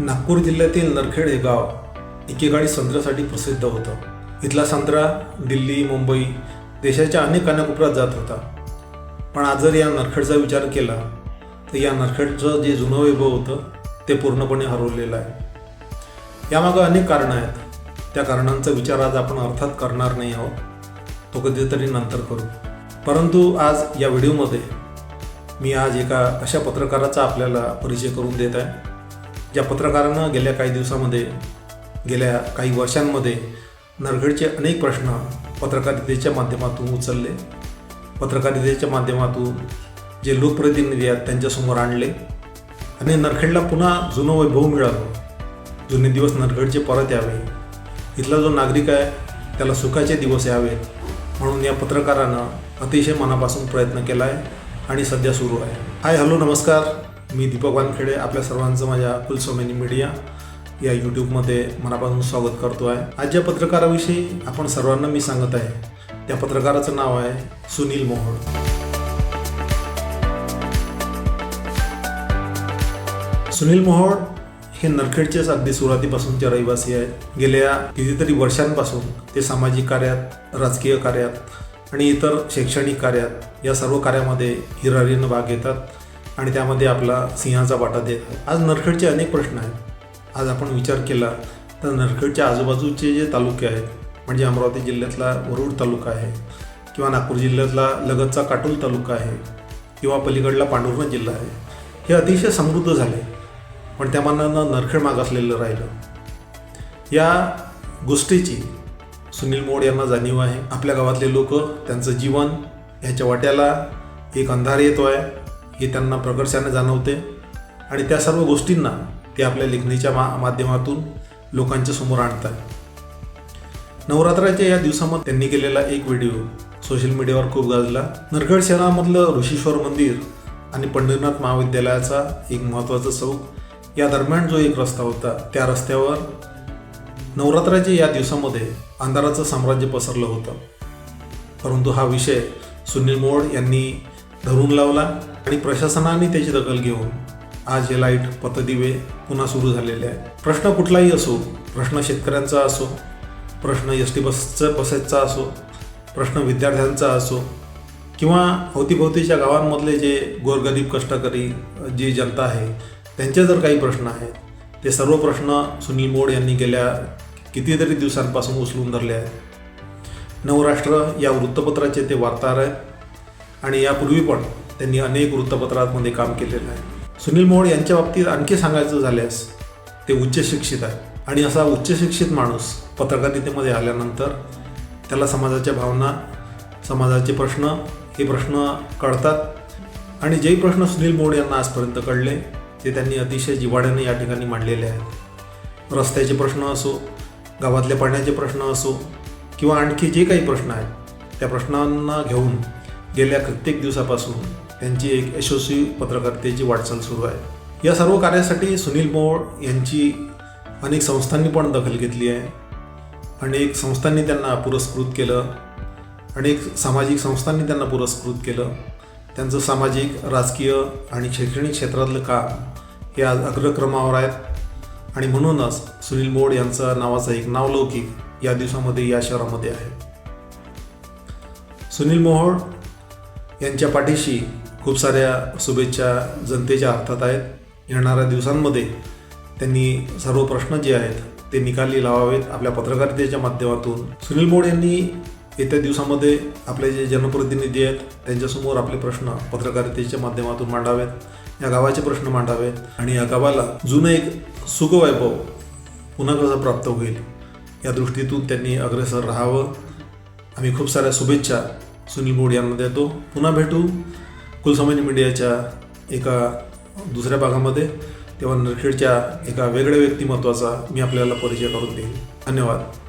नागपूर जिल्ह्यातील नरखेड हे गाव एकेकाळी संत्र्यासाठी प्रसिद्ध होतं. इथला संत्रा दिल्ली मुंबई देशाच्या अनेक कानाकोपऱ्यात जात होता. पण आज जर या नरखेडचा विचार केला तर या नरखेडचं जे जुनं वैभव होतं ते पूर्णपणे हरवलेलं आहे. यामागं अनेक कारणं आहेत. त्या कारणांचा विचार आज आपण अर्थात करणार नाही आहोत. तो कधीतरी नंतर करू. परंतु आज या व्हिडिओमध्ये मी आज एका अशा पत्रकाराचा आपल्याला परिचय करून देत आहे. ज्या पत्रकारानं गेल्या काही दिवसामध्ये गेल्या काही वर्षांमध्ये नरखेडचे अनेक प्रश्न पत्रकारितेच्या माध्यमातून उचलले. पत्रकारितेच्या माध्यमातून जे लोकप्रतिनिधी आहेत त्यांच्यासमोर आणले. आणि नरखेडला पुन्हा जुनं वैभव मिळावं जुने दिवस नरखेडचे परत यावे. इथला जो नागरिक आहे त्याला सुखाचे दिवस यावेत म्हणून या पत्रकारानं अतिशय मनापासून प्रयत्न केला आहे आणि सध्या सुरू आहे. हाय हॅलो नमस्कार. मी दीपक वानखेडे आपल्या सर्वांचं माझ्या कुलसोमेनी मीडिया या यूट्यूबमध्ये मनापासून स्वागत करतो आहे. आज ज्या पत्रकाराविषयी आपण सर्वांना मी सांगत आहे त्या पत्रकाराचं नाव आहे सुनील मोहोळ. सुनील मोहोळ हे नरखेडचेच अगदी सुरुवातीपासूनचे रहिवासी आहेत. गेल्या कितीतरी वर्षांपासून ते सामाजिक कार्यात राजकीय कार्यात आणि इतर शैक्षणिक कार्यात या सर्व कार्यामध्ये हिरारीनं भाग घेतात. आणि त्यामध्ये आपला सिंहाचा वाटा देतात आज नरखेडचे अनेक प्रश्न आहेत. आज आपण विचार केला तर नरखेडच्या आजूबाजूचे जे तालुके आहेत म्हणजे अमरावती जिल्ह्यातला वरुड तालुका आहे किंवा नागपूर जिल्ह्यातला लगतचा काटोल तालुका आहे किंवा पलीकडला पांडुर्णा जिल्हा आहे हे अतिशय समृद्ध झाले. पण त्या मानानं नरखेड मागासलेलं राहिलं. या गोष्टीची सुनील मोड यांना जाणीव आहे. आपल्या गावातले लोक त्यांचं जीवन ह्याच्या वाट्याला एक अंधार येतो आहे हे त्यांना प्रकर्षाने जाणवते. आणि त्या सर्व गोष्टींना ते आपल्या लेखणीच्या मा माध्यमातून लोकांच्या समोर आणतात. नवरात्राच्या या दिवसामध्ये त्यांनी केलेला एक व्हिडिओ सोशल मीडियावर खूप गाजला. नरगड शहरामधलं ऋषीश्वर मंदिर आणि पंढरीनाथ महाविद्यालयाचा एक महत्त्वाचा चौक या दरम्यान जो एक रस्ता होता त्या रस्त्यावर नवरात्राच्या या दिवसामध्ये अंधाराचं साम्राज्य पसरलं होतं. परंतु हा विषय सुनील मोड यांनी धरून लावला. आणि प्रशासनाने त्याची दखल घेऊन आज हे लाइट पथदिवे पुन्हा सुरू झालेले आहेत. प्रश्न कुठलाही असो प्रश्न शेतकऱ्यांचा असो प्रश्न एस टी बसचं बसेसचा असो प्रश्न विद्यार्थ्यांचा असो किंवा अवतीभोवतीच्या गावांमधले जे गोरगरीब कष्टकरी जी जनता आहे त्यांचे जर काही प्रश्न आहेत ते सर्व प्रश्न सुनील मोड यांनी गेल्या कितीतरी दिवसांपासून उचलून धरले आहेत. नवराष्ट्र या वृत्तपत्राचे ते वार्ताहर आहेत. आणि यापूर्वी पण त्यांनी अनेक वृत्तपत्रांमध्ये काम केलेलं आहे. सुनील मोड यांच्या बाबतीत आणखी सांगायचं झाल्यास ते उच्च शिक्षित आहेत. आणि असा उच्च शिक्षित माणूस पत्रकारितेमध्ये आल्यानंतर त्याला समाजाच्या भावना समाजाचे प्रश्न हे प्रश्न कळतात. आणि जे प्रश्न सुनील मोड यांना आजपर्यंत कळले ते त्यांनी अतिशय जिवाड्याने या ठिकाणी मांडलेले आहेत. रस्त्याचे प्रश्न असो गावातल्या पाण्याचे प्रश्न असो किंवा आणखी जे काही प्रश्न आहेत त्या प्रश्नांना घेऊन गेल्या प्रत्येक दिवसापासून त्यांची एक यशस्वी पत्रकारितेची वाटचाल सुरू आहे. या सर्व कार्यासाठी सुनील मोळ यांची अनेक संस्थांनी पण दखल घेतली आहे. अनेक संस्थांनी त्यांना पुरस्कृत केलं. अनेक सामाजिक संस्थांनी त्यांना पुरस्कृत केलं. त्यांचं सामाजिक राजकीय आणि शैक्षणिक क्षेत्रातलं काम हे आज अग्रक्रमावर आहेत. आणि म्हणूनच सुनील मोड यांचा नावाचं एक नावलौकिक या दिवसामध्ये या शहरामध्ये आहे. सुनील मोहोळ यांच्या पाठीशी खूप साऱ्या शुभेच्छा जनतेच्या अर्थात आहेत. येणाऱ्या दिवसांमध्ये त्यांनी सर्व प्रश्न जे आहेत ते निकाली लावावेत. आपल्या पत्रकारितेच्या माध्यमातून. सुनील मोड यांनी येत्या दिवसामध्ये आपले जे जनप्रतिनिधी आहेत त्यांच्यासमोर आपले प्रश्न पत्रकारितेच्या माध्यमातून मांडावेत. या गावाचे प्रश्न मांडावेत. आणि या गावाला जुनं एक सुखवैभव पुन्हा कसं प्राप्त होईल. या दृष्टीतून त्यांनी अग्रेसर राहावं. आम्ही खूप साऱ्या शुभेच्छा सुनील मोड यांना देतो. पुन्हा भेटू. कुलसमाज मीडियाच्या एका दुसऱ्या भागामध्ये तेव्हा नरखेडच्या एका वेगळ्या व्यक्तिमत्वाचा मी आपल्याला परिचय करून देईन. धन्यवाद.